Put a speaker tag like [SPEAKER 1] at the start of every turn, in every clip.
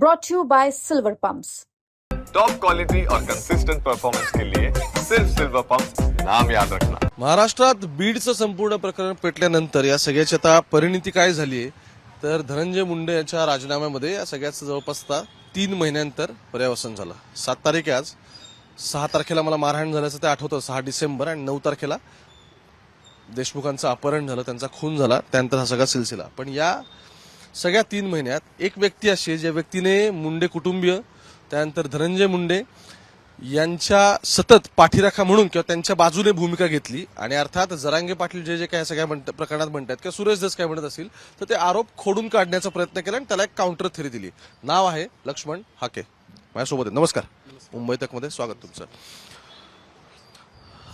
[SPEAKER 1] brought to you by Silver Pumps.
[SPEAKER 2] Top quality और consistent performance के लिए सिर्फ सिल्वर पंप नाम याद रखना।
[SPEAKER 3] महाराष्ट्रात बीडचं संपूर्ण प्रकरण पेटल्यानंतर या सगळ्याची आता परिणिती काय झाली आहे तर धनंजय मुंडे यांच्या राजीनाम्यामध्ये या सगळ्याचं जवळपास आता तीन महिन्यानंतर पर्यावसन झालं. सात तारीख आज. सहा तारखेला मला मारहाण झाल्याचं ते आठवतं. सहा डिसेंबर आणि नऊ तारखेला देशमुखांचं अपहरण झालं त्यांचा खून झाला त्यानंतर हा सगळा सिलसिला. पण या सगळ्या तीन महिन्यात एक व्यक्ती अशी ज्या व्यक्तीने मुंडे कुटुंबीय त्यानंतर धनंजय मुंडे यांच्या सतत पाठीराखा म्हणून किंवा त्यांच्या बाजूने भूमिका घेतली आणि अर्थात जरांगे पाटील जे जे काय सगळ्या म्हणत- प्रकरणात म्हणतात किंवा सुरेश दस काय म्हणत असतील तर ते आरोप खोडून काढण्याचा प्रयत्न केला आणि त्याला एक काउंटर थेरी दिली. नाव आहे लक्ष्मण हाके. माझ्यासोबत आहे. नमस्कार. मुंबई तकमध्ये स्वागत तुमचं.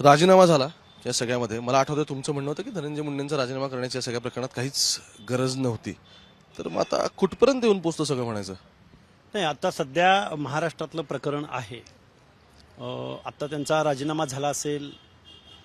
[SPEAKER 3] राजीनामा झाला या सगळ्यामध्ये. मला आठवतं तुमचं म्हणणं होतं की धनंजय मुंडेंचा राजीनामा करण्याची या सगळ्या प्रकरणात काहीच गरज नव्हती. तर मग आता कुठपर्यंत येऊन पोचतं सगळं म्हणायचं?
[SPEAKER 4] नाही आता सध्या महाराष्ट्रातलं प्रकरण आहे. आत्ता आता त्यांचा राजीनामा झाला असेल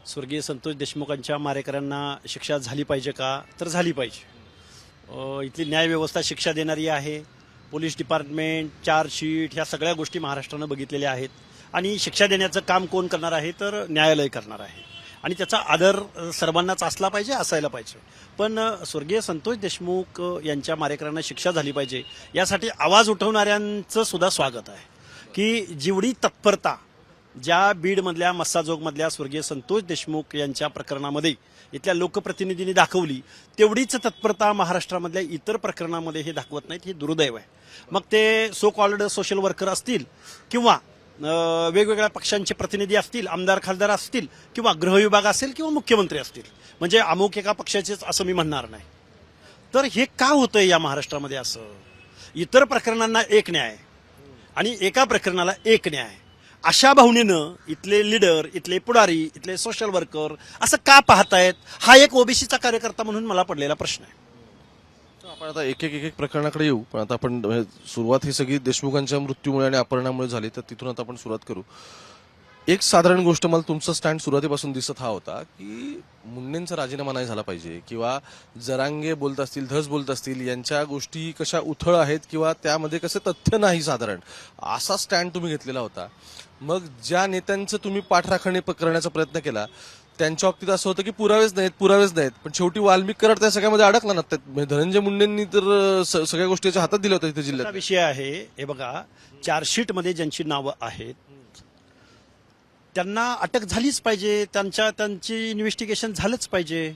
[SPEAKER 4] स्वर्गीय संतोष देशमुखांच्या मारेकऱ्यांना शिक्षा झाली पाहिजे का? तर झाली पाहिजे. इथली न्यायव्यवस्था शिक्षा देणारी आहे. पोलीस डिपार्टमेंट चार्जशीट ह्या सगळ्या गोष्टी महाराष्ट्रानं बघितलेल्या आहेत. आणि शिक्षा देण्याचं काम कोण करणार आहे? तर न्यायालय करणार आहे. आणि त्याचा आदर सर्वांनाच असला पाहिजे असायला पाहिजे. पण स्वर्गीय संतोष देशमुख यांच्या मारेकऱ्यांना शिक्षा झाली पाहिजे यासाठी आवाज उठवणाऱ्यांचं सुद्धा स्वागत आहे. की जेवढी तत्परता ज्या बीडमधल्या मस्साजोगमधल्या स्वर्गीय संतोष देशमुख यांच्या प्रकरणामध्ये इथल्या लोकप्रतिनिधींनी दाखवली तेवढीच तत्परता महाराष्ट्रामधल्या इतर प्रकरणामध्ये हे दाखवत नाहीत हे दुर्दैव आहे. मग ते सो कॉल्ड सोशल वर्कर असतील किंवा वेगवेगळ्या पक्षांचे प्रतिनिधी असतील आमदार खासदार असतील किंवा गृहविभाग असेल किंवा मुख्यमंत्री असतील. म्हणजे अमुक एका पक्षाचेच असं मी म्हणणार नाही. तर हे का होतंय या महाराष्ट्रामध्ये असं? इतर प्रकरणांना एक न्याय आणि एका प्रकरणाला एक न्याय. अशा भावनेनं इथले लीडर इथले पुढारी इथले सोशल वर्कर असं का पाहतायत? हा एक ओबीसीचा कार्यकर्ता म्हणून मला पडलेला प्रश्न आहे.
[SPEAKER 3] आपण आता एक एक एक एक प्रकरणाकडे येऊ. पण आता आपण सुरुवात ही सगळी देशमुखांच्या मृत्यूमुळे आणि अपहरणामुळे झाली तर तिथून आता आपण सुरुवात करू. एक साधारण गोष्ट मला तुमचा स्टँड सुरुवातीपासून दिसत हा होता की मुंडेंचा राजीनामा नाही झाला पाहिजे किंवा जरांगे बोलत असतील धस बोलत असतील यांच्या गोष्टी कशा उथळ आहेत किंवा त्यामध्ये कसं तथ्य नाही साधारण असा स्टँड तुम्ही घेतलेला होता. मग ज्या नेत्यांचं तुम्ही पाठराखणी प- करण्याचा प्रयत्न केला त्यांच्या बाबतीत असं होतं की पुरावेच नाहीत पुरावेच नाहीत. पण शेवटी वाल्मिक कराड त्या सगळ्यामध्ये अडकला ना. त्यात म्हणजे धनंजय मुंडेंनी तर सगळ्या गोष्टीच्या हातात दिल्या होत्या इथे जिल्ह्यात.
[SPEAKER 4] विषय आहे हे बघा चार्जशीटमध्ये ज्यांची नावं आहेत त्यांना अटक झालीच पाहिजे त्यांच्या त्यांची इन्व्हेस्टिगेशन झालंच पाहिजे.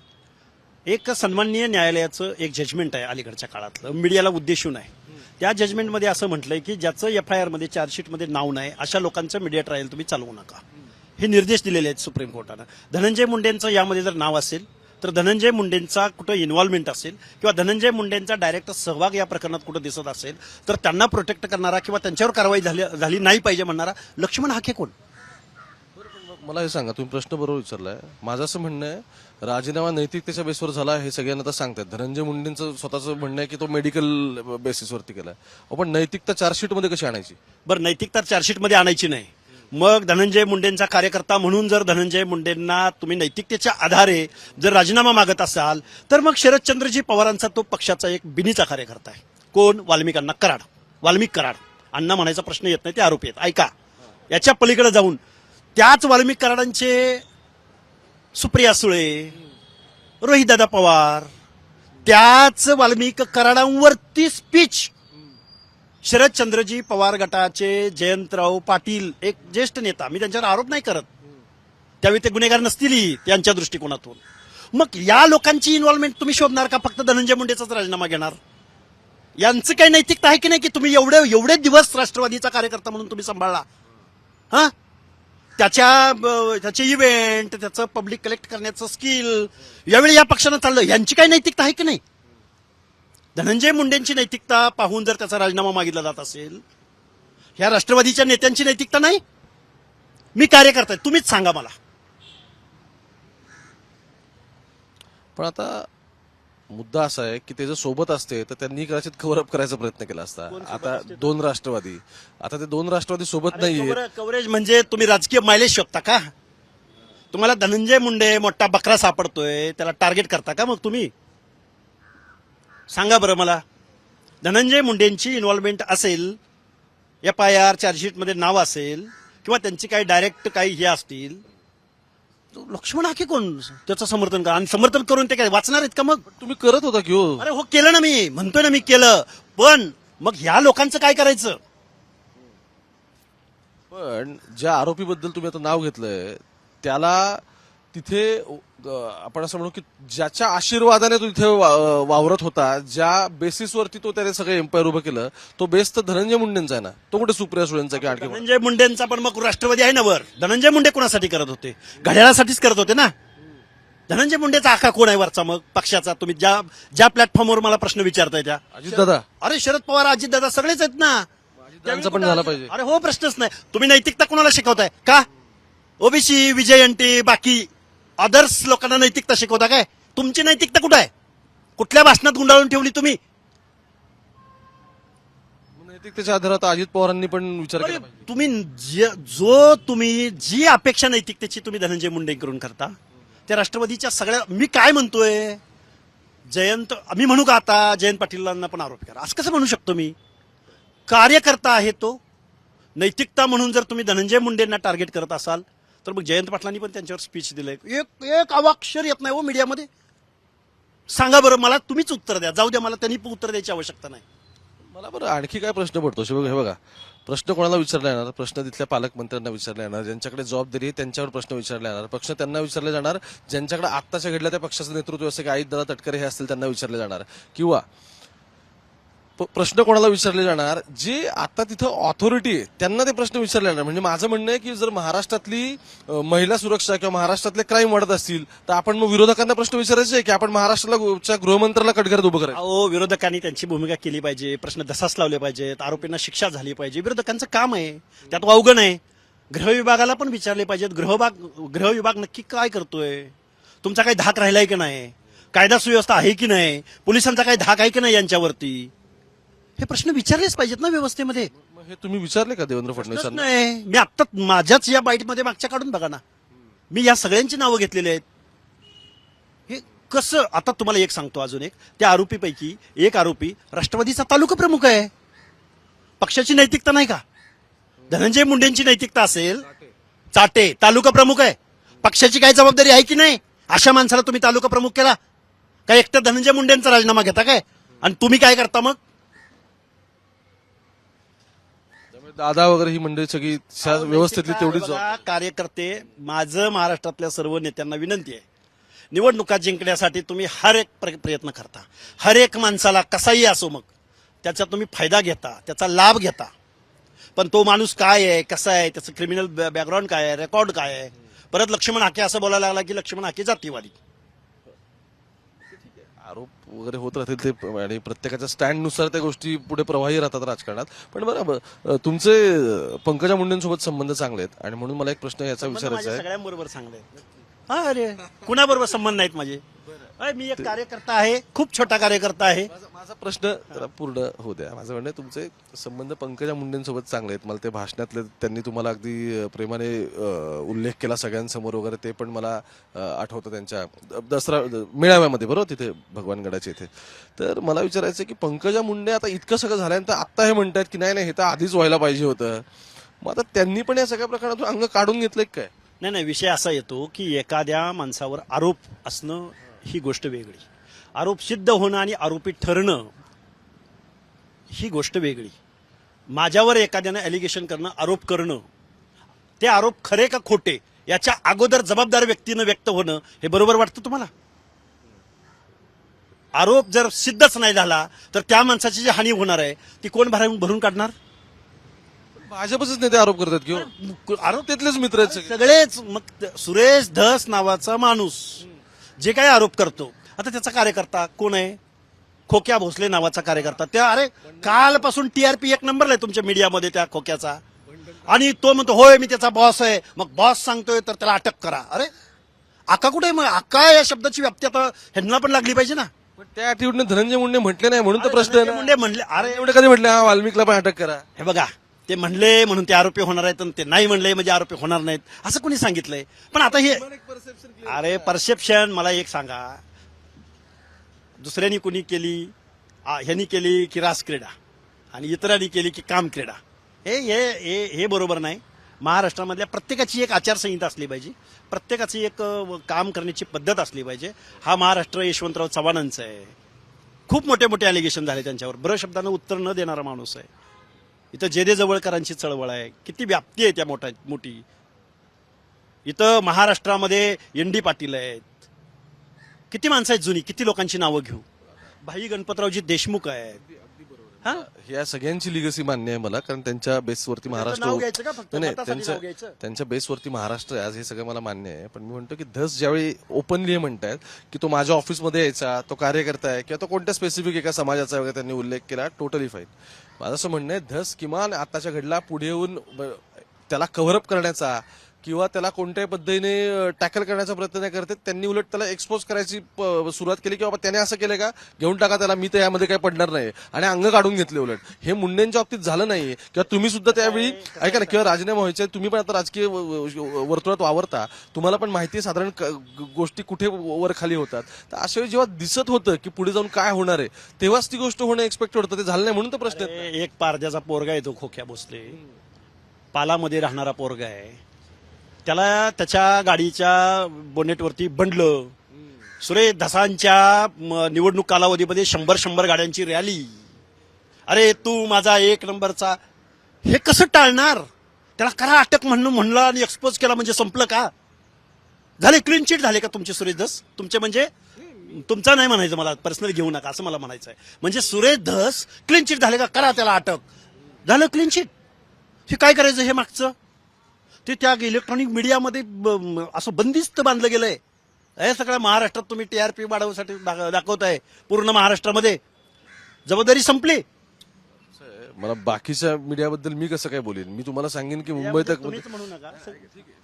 [SPEAKER 4] एक सन्माननीय न्यायालयाचं एक जजमेंट आहे अलीकडच्या काळातलं मीडियाला उद्देशून आहे त्या जजमेंटमध्ये असं म्हटलंय की ज्याचं एफ आय आरमध्ये चार्जशीटमध्ये नाव नाही अशा लोकांचं मीडिया ट्रायल तुम्ही चालवू नका. हे निर्देश दिलेले आहेत सुप्रीम कोर्टानं. धनंजय मुंडेंचं यामध्ये जर नाव असेल तर धनंजय मुंडेंचा कुठं इन्व्हॉल्वमेंट असेल किंवा धनंजय मुंडेंचा डायरेक्ट सहभाग या प्रकरणात कुठं दिसत असेल तर त्यांना प्रोटेक्ट करणारा किंवा त्यांच्यावर कारवाई झाली झाली नाही पाहिजे म्हणणारा लक्ष्मण हाके कोण?
[SPEAKER 3] मला हे सांगा तुम्ही प्रश्न बरोबर विचारलाय. माझं असं म्हणणं आहे राजीनामा नैतिकतेच्या बेसवर झाला हे सगळ्यांना आता सांगतात धनंजय मुंडेंचं स्वतःचं म्हणणं आहे की तो मेडिकल बेसिसवरती केलाय. आपण नैतिकता चार्जशीटमध्ये कशी आणायची?
[SPEAKER 4] बरं नैतिकता चार्जशीटमध्ये आणायची नाही. मग धनंजय मुंडेंचा कार्यकर्ता म्हणून जर धनंजय मुंडेंना तुम्ही नैतिकतेच्या आधारे जर राजीनामा मागत असाल तर मग शरदचंद्रजी पवारांचा तो पक्षाचा एक बिनीचा कार्यकर्ता आहे. कोण? वाल्मिकांना कराड. वाल्मिक कराड. अण्णा म्हणायचा प्रश्न येत नाही ते आरोपी आहेत. ऐका. याच्या पलीकडे जाऊन त्याच वाल्मिक कराडांचे सुप्रिया सुळे रोहितदादा पवार त्याच वाल्मिक कराडांवरती स्पीच शरदचंद्रजी पवार गटाचे जयंतराव पाटील एक ज्येष्ठ नेता. मी त्यांच्यावर आरोप नाही करत. त्यावेळी ते गुन्हेगार नसतीलही त्यांच्या दृष्टिकोनातून. मग या लोकांची इन्व्हॉल्वमेंट तुम्ही शोधणार का? फक्त धनंजय मुंडेचाच राजीनामा घेणार? यांचं काही नैतिकता आहे की नाही की तुम्ही एवढे एवढे दिवस राष्ट्रवादीचा कार्यकर्ता म्हणून तुम्ही सांभाळला? हा? त्याच्या ब- त्याचे इव्हेंट त्याचं पब्लिक कलेक्ट करण्याचं स्किल यावेळी या पक्षानं चाललं. यांची काही नैतिकता आहे की नाही? धनंजय मुंडेंची नैतिकता पाहून जर त्याचा राजीनामा मागितला जात असेल ह्या राष्ट्रवादीच्या नेत्यांची नैतिकता नाही? मी कार्यकर्ता आहे तुम्हीच सांगा मला.
[SPEAKER 3] पण आता मुद्दा असा आहे की ते जर सोबत असते तर त्यांनी कदाचित कव्हर अप करायचा प्रयत्न केला असता. आता दोन राष्ट्रवादी. आता ते दोन राष्ट्रवादी सोबत नाहीये
[SPEAKER 4] कव्हर- कव्हरेज म्हणजे तुम्ही राजकीय मायलेज शोधता का? तुम्हाला धनंजय मुंडे मोठा बकरा सापडतोय त्याला टार्गेट करता का मग तुम्ही? सांगा बरं मला. धनंजय मुंडेंची इन्व्हॉल्वमेंट असेल एफ आय आर चार्जशीटमध्ये नाव असेल किंवा त्यांची काही डायरेक्ट काही हे असतील तो लक्ष्मण हाके कोण? त्याचं समर्थन करा. आणि समर्थन करून ते काय वाचणार आहेत का मग?
[SPEAKER 3] तुम्ही करत होता की हो?
[SPEAKER 4] अरे हो केलं ना मी. म्हणतोय ना मी केलं. पण मग ह्या लोकांचं काय करायचं?
[SPEAKER 3] पण ज्या आरोपीबद्दल तुम्ही आता नाव घेतलंय त्याला तिथे आपण असं म्हणू की ज्याच्या आशीर्वादाने तो तिथे वावरत होता ज्या बेसिसवरती तो त्याने सगळं एम्पायर उभं केलं तो बेस तर धनंजय मुंडेंचा आहे ना. तो कुठे सुप्रिया सुळेंचा किंवा आणखी?
[SPEAKER 4] धनंजय मुंडेंचा पण मग राष्ट्रवादी आहे ना वर. धनंजय मुंडे कोणासाठी करत होते? घड्याळासाठीच करत होते ना. धनंजय मुंडेचा आखा कोण आहे वरचा मग? पक्षाचा. तुम्ही ज्या ज्या प्लॅटफॉर्मवर मला प्रश्न विचारताय त्या.
[SPEAKER 3] अजितदादा
[SPEAKER 4] अरे शरद पवार अजितदादा सगळेच आहेत ना.
[SPEAKER 3] त्यांचा पण झाला पाहिजे.
[SPEAKER 4] अरे हो प्रश्नच नाही. तुम्ही नैतिकता कोणाला शिकवताय? का? ओबीसी विजय एनटी बाकी. अदर्स लोकांना नैतिकता शिकवता काय? तुमची नैतिकता कुठं आहे? कुठल्या भाषणात गुंडाळून ठेवली तुम्ही?
[SPEAKER 3] नैतिकतेच्या आधारात अजित पवारांनी पण विचार केला पाहिजे.
[SPEAKER 4] तुम्ही जे- जो तुम्ही जी अपेक्षा नैतिकतेची तुम्ही धनंजय मुंडेकडून करता त्या राष्ट्रवादीच्या सगळ्या मी काय म्हणतोय? जयंत मी म्हणू का आता? जयंत पाटीलांना पण आरोप करा. असं कसं म्हणू शकतो मी? कार्यकर्ता आहे तो. नैतिकता म्हणून जर तुम्ही धनंजय मुंडेंना टार्गेट करत असाल तर मग जयंत पाटलांनी पण त्यांच्यावर स्पीच दिलंय एक एक अवाक्षर येत नाही हो मीडियामध्ये. सांगा बरं मला तुम्हीच उत्तर द्या. जाऊ द्या मला त्यांनी पण उत्तर द्यायची आवश्यकता नाही.
[SPEAKER 3] मला बरं आणखी काय प्रश्न पडतो? शिव हे बघा. प्रश्न कोणाला विचारला येणार? प्रश्न तिथल्या पालकमंत्र्यांना विचारला येणार. ज्यांच्याकडे जबाबदारी आहे त्यांच्यावर प्रश्न विचारला येणार. प्रश्न त्यांना विचारले जाणार. ज्यांच्याकडे आत्ताच्या घडल्या त्या पक्षाचं नेतृत्व असं की आई दादा तटकरे हे असतील त्यांना विचारले जाणार. किंवा प्रश्न कोणाला विचारले जाणार? जे आता तिथं ऑथॉरिटी आहे त्यांना ते प्रश्न विचारले जाणार. म्हणजे माझं म्हणणं आहे की जर महाराष्ट्रातली महिला सुरक्षा किंवा महाराष्ट्रातले क्राईम वाढत असतील तर आपण मग विरोधकांना प्रश्न विचारायचे की आपण महाराष्ट्राला गृहमंत्र्याला कटघरात उभं करायचं?
[SPEAKER 4] अहो विरोधकांनी त्यांची भूमिका केली पाहिजे प्रश्न धसास लावले पाहिजेत आरोपींना शिक्षा झाली पाहिजे. विरोधकांचं काम आहे त्यात वावगं आहे गृह विभागाला पण विचारले पाहिजेत. गृहभाग गृह विभाग नक्की काय करतोय? तुमचा काही धाक राहिलाय की नाही? कायदा सुव्यवस्था आहे की नाही? पोलिसांचा काही धाक आहे की नाही यांच्यावरती? हे प्रश्न विचारलेच पाहिजेत ना व्यवस्थेमध्ये.
[SPEAKER 3] मग हे तुम्ही विचारले का देवेंद्र फडणवीसांना?
[SPEAKER 4] नाही मी आत्ता माझ्याच या बाईटमध्ये मागच्या काढून बघा ना. मी या सगळ्यांची नावं घेतलेली आहेत. हे कसं आता तुम्हाला एक सांगतो अजून एक. त्या आरोपीपैकी एक आरोपी राष्ट्रवादीचा तालुका प्रमुख आहे. पक्षाची नैतिकता नाही का? धनंजय मुंडेंची नैतिकता असेल चाटे तालुका प्रमुख आहे. पक्षाची काय जबाबदारी आहे की नाही? अशा माणसाला तुम्ही तालुका प्रमुख केला. काय एकट्या धनंजय मुंडेंचा राजीनामा घेता काय? आणि तुम्ही काय करता मग?
[SPEAKER 3] दादा वगैरे ही मंडळी सगळी त्या व्यवस्थेतली तेवढीच
[SPEAKER 4] बघा. कार्यकर्ते माझं महाराष्ट्रातल्या सर्व नेत्यांना विनंती आहे. निवडणुका जिंकण्यासाठी तुम्ही हर एक प्र- प्रयत्न करता. हर एक माणसाला कसाही असो मग त्याचा तुम्ही फायदा घेता त्याचा लाभ घेता. पण तो माणूस काय आहे कसा आहे त्याचं क्रिमिनल बॅकग्राऊंड काय आहे रेकॉर्ड काय आहे? परत लक्ष्मण हाके असं बोलायला लागला की लक्ष्मण हाके जातीवादी.
[SPEAKER 3] आरोप वगैरे होत राहतील ते आणि प्रत्येकाच्या स्टँडनुसार त्या गोष्टी पुढे प्रवाही राहतात राजकारणात. पण बरोबर तुमचे पंकजा मुंडेंसोबत संबंध चांगले आहेत आणि म्हणून मला एक प्रश्न याचा विचारायचा आहे.
[SPEAKER 4] सगळ्यांबरोबर चांगले. हा अरे. कुणाबरोबर संबंध नाहीत माझे? मी एक कार्यकर्ता आहे खूप छोटा कार्यकर्ता आहे.
[SPEAKER 3] माझा माझा प्रश्न जरा पूर्ण होऊ द्या. माझं म्हणणं आहे, तुमचे संबंध पंकजा मुंडेंसोबत चांगले आहेत. मला ते भाषणातले त्यांनी तुम्हाला अगदी अं, प्रेमाने अं, उल्लेख केला सगळ्यांसमोर वगैरे ते पण मला अं, आठवतं त्यांच्या द- दसरा द- मेळाव्यामध्ये बरोबर? तिथे भगवानगडाच्या इथे. तर मला विचारायचं आहे की पंकजा मुंडे आता इतकं सगळं झाल्यानंतर आत्ता हे म्हणतात की नाही नाही हे तर आधीच व्हायला पाहिजे होतं. मग आता त्यांनी पण या सगळ्या प्रकरणातून अंग काढून घेतलंय काय?
[SPEAKER 4] नाही नाही विषय असा येतो की एखाद्या माणसावर आरोप असणं ही गोष्ट वेगळी. आरोप सिद्ध होणं आणि आरोपी ठरणं ही गोष्ट वेगळी. माझ्यावर एखाद्यानं ॲलिगेशन करणं आरोप करणं ते आरोप खरे का खोटे याच्या अगोदर जबाबदार व्यक्तीनं व्यक्त होणं हे बरोबर वाटतं तुम्हाला? आरोप जर सिद्धच नाही झाला तर त्या माणसाची जी हानी होणार आहे ती कोण भरून भरून काढणार?
[SPEAKER 3] भाजपचेच नेते आरोप करतात की हो.
[SPEAKER 4] आरोप
[SPEAKER 3] तिथलेच मित्र आहेत सगळे.
[SPEAKER 4] सगळेच मग सुरेश धस नावाचा माणूस. जे काही आरोप करतो. आता त्याचा कार्यकर्ता कोण आहे? खोक्या भोसले नावाचा कार्यकर्ता. त्या अरे कालपासून टीआरपी एक नंबरला आहे तुमच्या मीडियामध्ये त्या खोक्याचा. आणि तो म्हणतो होय मी त्याचा बॉस आहे. मग बॉस सांगतोय तर त्याला अटक करा. अरे आका कुठे मग? आका या शब्दाची व्याप्ती आता ह्यांना पण लागली पाहिजे ना.
[SPEAKER 3] पण त्या ऍटिट्यूडने धनंजय मुंडे म्हटले नाही म्हणून तर प्रश्न आहे ना.
[SPEAKER 4] मुंडे म्हणले अरे.
[SPEAKER 3] एवढे कधी म्हटले हा वाल्मिकला पण अटक करा.
[SPEAKER 4] हे बघा ते म्हणले म्हणून ते आरोपी होणार आहेत आणि ते नाही म्हणले म्हणजे आरोपी होणार नाहीत. असं कोणी सांगितलंय? पण आता हे अरे परसेप्शन मला एक सांगा. दुसऱ्यांनी कुणी केली? ह्यांनी केली की रास क्रीडा. आणि इतरांनी केली की काम क्रीडा. हे हे हे बरोबर नाही. महाराष्ट्रामधल्या प्रत्येकाची एक आचारसंहिता असली पाहिजे. प्रत्येकाची एक काम करण्याची पद्धत असली पाहिजे. हा महाराष्ट्र यशवंतराव चव्हाणांचा आहे. खूप मोठे मोठे अलिगेशन झाले त्यांच्यावर. बरं शब्दानं उत्तर न देणारा माणूस आहे. इथं जेदे जवळकरांची चळवळ आहे. किती व्याप्ती आहे त्या मोठ्या मोठी. इथं महाराष्ट्रामध्ये एन डी पाटील आहेत. किती माणसं आहेत जुनी? किती लोकांची नावं घेऊ? भाई गणपतरावजी देशमुख आहेत. हा?
[SPEAKER 3] या सगळ्यांची लिगसी मान्य आहे मला कारण त्यांच्या बेसवरती महाराष्ट्र
[SPEAKER 4] नाव घ्यायचं का फक्त?
[SPEAKER 3] नाही, नाही
[SPEAKER 4] मतासाठी
[SPEAKER 3] त्यांच्या
[SPEAKER 4] नाव घ्यायचं?
[SPEAKER 3] त्यांच्या बेसवरती महाराष्ट्र आहे आज हे सगळं मला मान्य आहे. पण मी म्हणतो की धस ज्यावेळी ओपनली म्हणतायत की तो माझ्या ऑफिसमध्ये यायचा तो कार्यकर्ता आहे किंवा तो कोणत्या स्पेसिफिक एका समाजाचा वगैरे त्यांनी उल्लेख केला टोटली फाईन माझं असं म्हणणं आहे धस किमान आताच्या घडला पुढे येऊन त्याला कव्हरअप करण्याचा किंवा त्याला कोणत्याही पद्धतीने टॅकल करण्याचा प्रयत्न नाही करते त्यांनी उलट त्याला एक्सपोज करायची सुरुवात केली की बाबा त्याने असं केलं का? घेऊन टाका त्याला मी तर यामध्ये काही पडणार नाही आणि अंग काढून घेतले उलट. हे मुंडेंच्या बाबतीत झालं नाही किंवा तुम्ही सुद्धा त्यावेळी ऐका ना किंवा राजीनामा व्हायचे तुम्ही पण आता राजकीय वर्तुळात वावरता. तुम्हाला पण माहिती आहे साधारण गोष्टी कुठे वर खाली होतात. तर अशा वेळी जेव्हा दिसत होतं की पुढे जाऊन काय होणार आहे तेव्हाच ती गोष्ट होणं एक्सपेक्ट होतं. ते झालं नाही म्हणून तर प्रश्न
[SPEAKER 4] एक पारद्याचा पोरगा येतो खोक्या भोसले. पालामध्ये राहणारा पोरगा आहे. त्याला त्याच्या गाडीच्या बोनेटवरती बंडलं. सुरेश धसांच्या निवडणूक कालावधीमध्ये शंभर शंभर गाड्यांची रॅली. अरे तू माझा एक नंबरचा. हे कसं टाळणार? त्याला करा अटक म्हणून म्हणलं आणि एक्सपोज केला म्हणजे संपलं का? झाले क्लीन चिट झाले का तुमचे सुरेश धस? तुमचे म्हणजे? तुमचा नाही म्हणायचं मला पर्सनल घेऊ नका असं मला म्हणायचं आहे. म्हणजे सुरेश धस क्लीन चिट झाले का? करा त्याला अटक. झालं क्लीन चिट हे काय करायचं हे मागचं? ते त्या इलेक्ट्रॉनिक मीडियामध्ये असं बंदिस्त बांधलं गेलंय. हे सगळ्या महाराष्ट्रात तुम्ही टीआरपी वाढवण्यासाठी दाख- दाखवताय पूर्ण महाराष्ट्रामध्ये. जबाबदारी संपली.
[SPEAKER 3] मला बाकीच्या मीडियाबद्दल मी कसं काय बोलेन? मी तुम्हाला सांगेन की मुंबई तक
[SPEAKER 4] तुम्हीच म्हणू नका.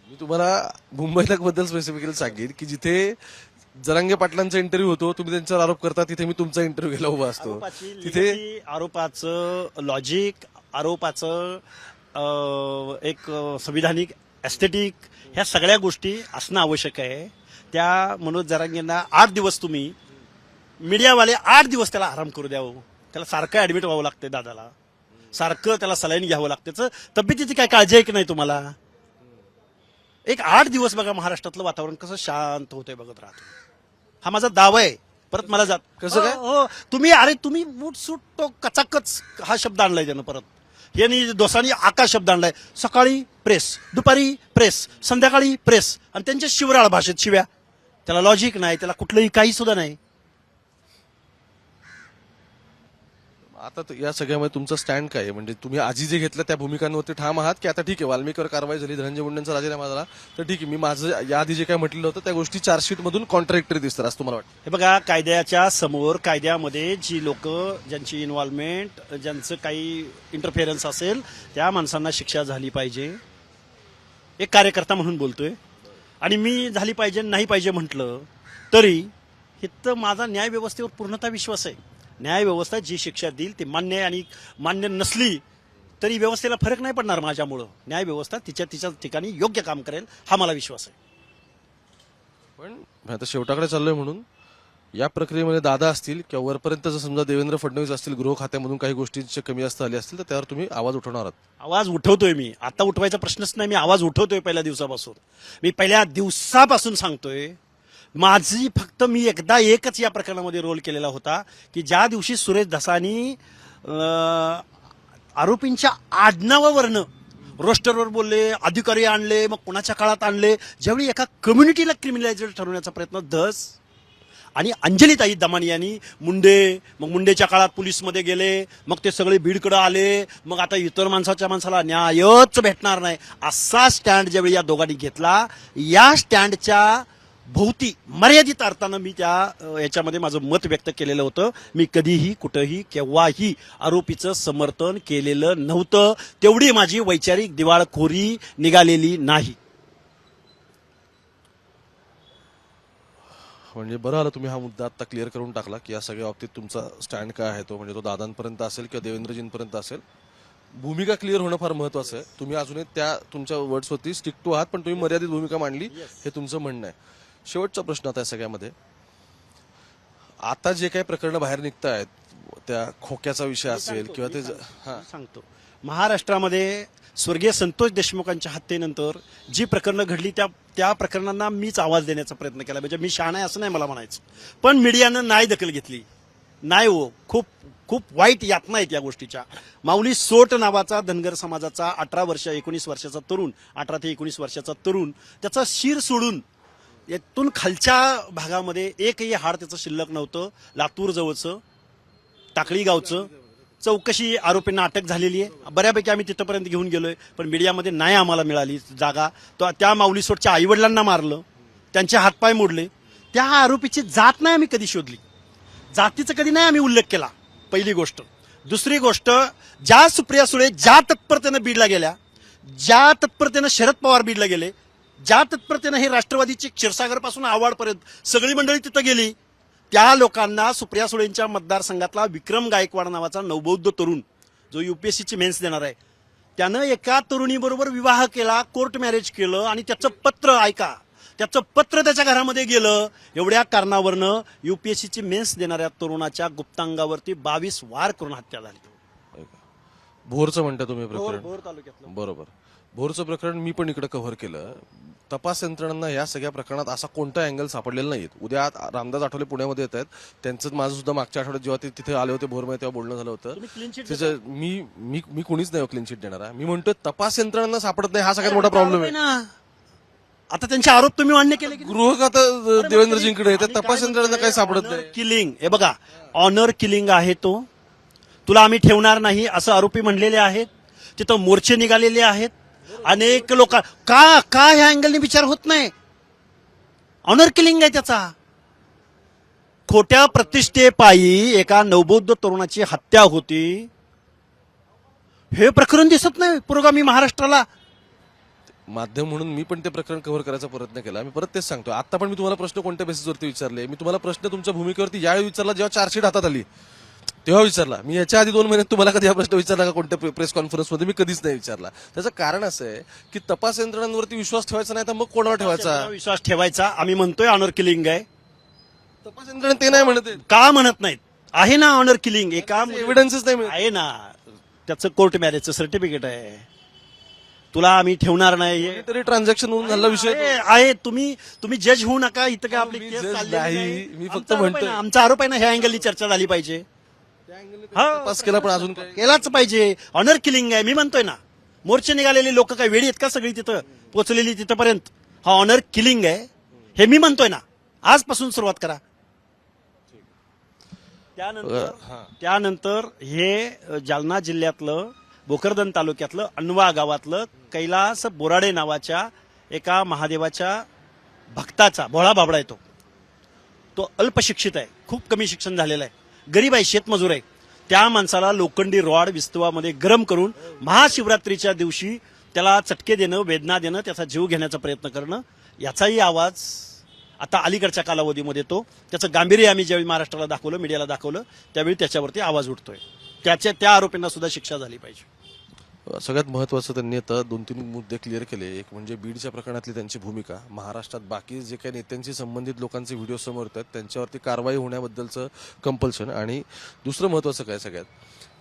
[SPEAKER 3] मी तुम्हाला मुंबई तकबद्दल स्पेसिफिकली सांगेन की जिथे जरांगे पाटलांचा इंटरव्ह्यू होतो तुम्ही त्यांच्यावर आरोप करता तिथे मी तुमचा इंटरव्ह्यू घ्यायला उभा असतो. तिथे
[SPEAKER 4] आरोपाचं लॉजिक आरोपाचं एक संविधानिक एस्थेटिक ह्या सगळ्या गोष्टी असणं आवश्यक आहे. त्या मनोज जरांगेंना आठ दिवस तुम्ही मीडियावाले आठ दिवस त्याला आराम करू द्यावं त्याला सारखं ऍडमिट व्हावं लागतंय दादाला. सारखं त्याला सलाईन घ्यावं लागतं तब्येतीची काय काळजी आहे की नाही तुम्हाला? एक आठ दिवस बघा महाराष्ट्रातलं वातावरण कसं शांत होतंय बघत राहतो हा माझा दावा आहे. परत मला जात
[SPEAKER 3] कसं काय?
[SPEAKER 4] हो, हो तुम्ही अरे तुम्ही मूठ सूट तो कचाकच हा शब्द आणलाय त्यानं परत. यांनी दोसांनी आकाश शब्द आणलाय. सकाळी प्रेस दुपारी प्रेस संध्याकाळी प्रेस आणि त्यांच्या शिवराळ भाषेत शिव्या. त्याला लॉजिक नाही त्याला कुठलंही काही सुद्धा नाही.
[SPEAKER 3] आता त- या सगळ्यामध्ये तुमचा स्टँड काय आहे? म्हणजे तुम्ही आजी जे घेतलं त्या भूमिकांवरती ठाम आहात की आता ठीक आहे वाल्मिकीवर कारवाई झाली धनंजय मुंडेंचा राजीनामा झाला तर ठीक आहे मी माझं या आधी जे काय म्हटलेलं होतं त्या गोष्टी चार्जशीट मधून कॉन्ट्रॅक्टरी दिसतात असं तुम्हाला वाटतं.
[SPEAKER 4] हे बघा कायद्याच्या समोर कायद्यामध्ये जी लोक ज्यांची इन्व्हॉल्वमेंट ज्यांचं काही इंटरफेरन्स असेल त्या माणसांना शिक्षा झाली पाहिजे. एक कार्यकर्ता म्हणून बोलतोय. आणि मी झाली पाहिजे नाही पाहिजे म्हटलं तरी हे तर माझा न्याय व्यवस्थेवर पूर्णतः विश्वास आहे. न्याय व्यवस्था जी शिक्षा देईल ती मान्य आहे आणि मान्य नसली तरी व्यवस्थेला फरक नाही पडणार माझ्यामुळं. न्याय व्यवस्था तिच्या तिच्या ठिकाणी योग्य काम करेल हा मला विश्वास आहे.
[SPEAKER 3] पण आता शेवटाकडे चाललोय म्हणून. या प्रक्रियेमध्ये दादा असतील किंवा वरपर्यंत जर समजा देवेंद्र फडणवीस असतील गृह खात्यामधून काही गोष्टींची कमी जास्त आली असतील तर त्यावर तुम्ही आवाज उठवणार आहात.
[SPEAKER 4] आवाज उठवतोय मी. आता उठवायचा प्रश्नच नाही. मी आवाज उठवतोय पहिल्या दिवसापासून. मी पहिल्या दिवसापासून सांगतोय माझी फक्त मी एकदा एकच या प्रकरणामध्ये रोल केलेला होता की ज्या दिवशी सुरेश धसानी आरोपींच्या आडनावावरनं रोस्टरवर बोलले अधिकारी आणले मग कोणाच्या काळात आणले ज्यावेळी एका कम्युनिटीला क्रिमिनलायझर ठरवण्याचा प्रयत्न धस आणि अंजलीताई दमानी यांनी मुंडे मग मुंडेच्या काळात पोलीसमध्ये गेले मग ते सगळे बीडकडं आले मग आता इतर माणसाच्या माणसाला न्यायच भेटणार नाही असा स्टँड ज्यावेळी या दोघांनी घेतला या स्टँडच्या भोवती मर्यादित अर्थानं मी त्या याच्यामध्ये माझं मत व्यक्त केलेलं होतं. मी कधीही कुठंही केव्हाही आरोपीचं समर्थन केलेलं नव्हतं. तेवढी माझी वैचारिक दिवाळखोरी निघालेली नाही.
[SPEAKER 3] म्हणजे बरं आलं तुम्ही हा मुद्दा आता क्लिअर करून टाकला की या सगळ्या बाबतीत तुमचा स्टँड काय आहे तो म्हणजे तो दादांपर्यंत असेल किंवा देवेंद्रजींपर्यंत असेल. भूमिका क्लिअर होणं फार महत्वाचं आहे. तुम्ही अजूनही त्या तुमच्या वर्ड्सवरती स्टिक टू आहात पण तुम्ही मर्यादित भूमिका मांडली हे तुमचं म्हणणं आहे. शेवटचा प्रश्न आता या सगळ्यामध्ये. आता जे काही प्रकरणं बाहेर निघत आहेत त्या खोक्याचा विषय असेल किंवा ते हा.
[SPEAKER 4] सांगतो. महाराष्ट्रामध्ये स्वर्गीय संतोष देशमुखांच्या हत्येनंतर जी प्रकरणं घडली त्या त्या प्रकरणांना मीच आवाज देण्याचा प्रयत्न केला. म्हणजे मी शहाणा आहे असं नाही मला म्हणायचं. पण मीडियानं नाही दखल घेतली. नाही हो खूप खूप वाईट यातना आहेत या गोष्टीच्या. माऊली सोट नावाचा धनगर समाजाचा अठरा वर्ष एकोणीस वर्षाचा तरुण अठरा ते एकोणीस वर्षाचा तरुण त्याचा शिर सोडून यातून खालच्या भागामध्ये एकही हाड त्याचं शिल्लक नव्हतं. लातूर जवळचं टाकळी गावचं चौकशी आरोपींना अटक झालेली आहे. बऱ्यापैकी आम्ही तिथपर्यंत घेऊन गेलोय पण मीडियामध्ये नाही आम्हाला मिळाली जागा. तो त्या माऊली सोडच्या आईवडिलांना मारलं त्यांचे हातपाय मोडले. त्या आरोपीची जात नाही आम्ही कधी शोधली. जातीचा कधी नाही आम्ही उल्लेख केला पहिली गोष्ट. दुसरी गोष्ट ज्या सुप्रिया सुळे ज्या तत्परतेनं बीडला गेल्या ज्या तत्परतेनं शरद पवार बीडला गेले ज्या तत्परतेनं हे राष्ट्रवादीचे क्षीरसागरपासून आव्हाडपर्यंत सगळी मंडळी तिथं गेली त्या लोकांना सुप्रिया सुळेंच्या मतदारसंघातला विक्रम गायकवाड नावाचा नवबौद्ध तरुण जो युपीएससीची मेन्स देणार आहे त्यानं एका तरुणीबरोबर विवाह केला कोर्ट मॅरेज केलं आणि त्याचं पत्र ऐका त्याचं पत्र त्याच्या घरामध्ये गेलं. एवढ्या कारणावरनं युपीएससीची मेन्स देणाऱ्या तरुणाच्या गुप्तांगावरती बावीस वार करून हत्या झाली.
[SPEAKER 3] भोरचं म्हणता तुम्ही
[SPEAKER 4] भोर तालुक्यातलं.
[SPEAKER 3] बरोबर. भोरचं प्रकरण मी पण इकडे कव्हर केलं. तपास यंत्रणांना या सगळ्या प्रकरणात असा कोणता अँगल सापडलेला नाहीत उद्या रामदास आठवले पुण्यामध्ये येत आहेत त्यांचं माझं सुद्धा मागच्या आठवड्यात जेव्हा ते तिथे आले होते भोरमध्ये तेव्हा बोलणं झालं होतं. त्याचं मी मी मी कुणीच नाही क्लीन चिट देणारा. मी म्हणतो तपास यंत्रणांना सापडत नाही हा सगळ्यात मोठा प्रॉब्लेम आहे.
[SPEAKER 4] ना आता त्यांचे आरोप तुम्ही मान्य केले की
[SPEAKER 3] गृह खाता देवेंद्रजींकडे त्या तपास यंत्रणांना काही सापडत नाही.
[SPEAKER 4] किलिंग हे बघा ऑनर किलिंग आहे तो. तुला आम्ही ठेवणार नाही असं आरोपी म्हणलेले आहेत. तिथं मोर्चे निघालेले आहेत. अनेक लोक का का ह्या अँगलने विचार होत नाही? ऑनर किलिंग आहे त्याचा. खोट्या प्रतिष्ठेपायी एका नवबौद्ध तरुणाची हत्या होती. हे प्रकरण दिसत नाही पुरोगामी महाराष्ट्राला.
[SPEAKER 3] माध्यम म्हणून मी पण ते प्रकरण कव्हर करायचा प्रयत्न केला. मी परत तेच सांगतो आता पण मी तुम्हाला प्रश्न कोणत्या बेसिसवरती विचारले? मी तुम्हाला प्रश्न तुमच्या भूमिकेवरती यावेळी विचारला जेव्हा चार्जशीट हातात आली. तेव्हा विचारला. मी याच्या आधी दोन महिन्यात तुम्हाला कधी हा प्रश्न विचारला का कोणत्या प्रेस कॉन्फरन्समध्ये मी कधीच नाही विचारला. त्याचं कारण असं आहे की तपास यंत्रणांवरती विश्वास ठेवायचा नाही तर मग कोणावर ठेवायचा?
[SPEAKER 4] विश्वास ठेवायचा. आम्ही म्हणतोय ऑनर किलिंग आहे.
[SPEAKER 3] तपास यंत्रणा ते नाही म्हणत
[SPEAKER 4] का म्हणत नाहीत? आहे ना ऑनर किलिंग एका
[SPEAKER 3] एव्हिडन्सच नाही मिळत.
[SPEAKER 4] आहे ना. त्याचं कोर्ट मॅरेजचं सर्टिफिकेट आहे. तुला आम्ही ठेवणार नाही. हे-
[SPEAKER 3] तरी ट्रान्झॅक्शन होऊन झाला विषय
[SPEAKER 4] आहे आहे, तुम्ही तुम्ही जज होऊ नका. इथं काय आपली
[SPEAKER 3] मी
[SPEAKER 4] केस
[SPEAKER 3] judge
[SPEAKER 4] चाललेली
[SPEAKER 3] नाही.
[SPEAKER 4] नाही.
[SPEAKER 3] मी फक्त
[SPEAKER 4] आमचा आरोप आहे
[SPEAKER 3] म्हणतोय.
[SPEAKER 4] ना, आमचा आरोप आहे ना ह्या अँगलनी चर्चा झाली पाहिजे. हा,
[SPEAKER 3] तपास केला पण अजून काय?
[SPEAKER 4] केलाच पाहिजे. ऑनर किलिंग आहे मी म्हणतोय ना. मोर्चे निघालेले लोक काय वेळी आहेत का सगळी तिथं? पोचलेली तिथपर्यंत. हा ऑनर किलिंग आहे. हे मी म्हणतोय ना. आजपासून सुरुवात करा. त्यानंतर त्यानंतर हे जालना जिल्ह्यातलं भोकरदन तालुक्यातलं अनवा गावातलं कैलास बोराडे नावाच्या एका महादेवाच्या भक्ताचा भोळा बाबडा आहे तो. तो अल्पशिक्षित आहे. खूप कमी शिक्षण झालेलं आहे. गरीब आहे शेतमजूर आहे. त्या माणसाला लोखंडी रॉड विस्तवामध्ये गरम करून महाशिवरात्रीच्या दिवशी त्याला चटके देणं वेदना देणं त्याचा जीव घेण्याचा प्रयत्न करणं याचाही आवाज आता अलीकडच्या कालावधीमध्ये तो त्याचं गांभीर्य आम्ही ज्यावेळी महाराष्ट्राला दाखवलं मीडियाला दाखवलं त्यावेळी त्याच्यावरती आवाज उठतोय. त्याच्या त्या आरोपींना सुद्धा शिक्षा झाली पाहिजे.
[SPEAKER 3] सगळ्यात महत्वाचं त्यांनी आता दोन तीन मुद्दे क्लिअर केले. एक म्हणजे बीडच्या प्रकरणातली त्यांची भूमिका. महाराष्ट्रात बाकी जे काही नेत्यांशी संबंधित लोकांचे व्हिडिओ समोर येतात त्यांच्यावरती कारवाई होण्याबद्दलचं कंपल्शन आणि दुसरं महत्वाचं काय सगळ्यात?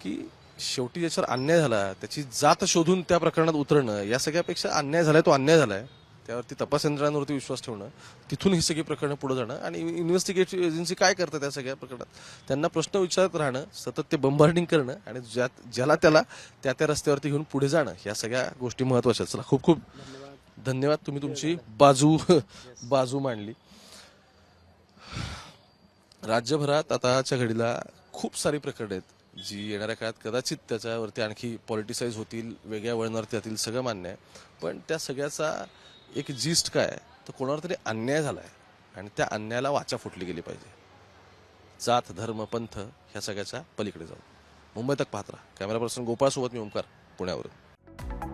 [SPEAKER 3] की शेवटी ज्याच्यावर अन्याय झाला त्याची जात शोधून त्या प्रकरणात उतरणं या सगळ्यापेक्षा अन्याय झालाय तो अन्याय झालाय. त्यावरती तपास यंत्रणांवरती विश्वास ठेवणं तिथून ही सगळी प्रकरणं पुढे जाणं आणि इन्व्हेस्टिगेटिव्ह एजन्सी काय करतात त्या सगळ्या प्रकरणात? त्यांना प्रश्न विचारत राहणं सतत ते बंबार्डिंग करणं आणि ज्यात ज्याला त्याला त्या त्या रस्त्यावरती घेऊन पुढे जाणं या सगळ्या गोष्टी महत्त्वाच्या चला खूप खूप धन्यवाद. तुम्ही तुमची बाजू बाजू मांडली. राज्यभरात आताच्या घडीला खूप सारी प्रकरणं आहेत जी येणाऱ्या काळात कदाचित त्याच्यावरती आणखी पॉलिटिसाईज होतील वेगळ्या वळणावरती जातील सगळं मान्य आहे. पण त्या सगळ्याचा एक जिस्ट काय तर कोणावर तरी अन्याय झाला आहे आणि त्या अन्यायाला वाचा फुटली गेली पाहिजे. जात धर्म पंथ ह्या सगळ्याच्या पलीकडे जाऊ मुंबई तक पाहत राहा. कॅमेरा पर्सन गोपाळ सोबत मी ओंकार पुण्यावरून.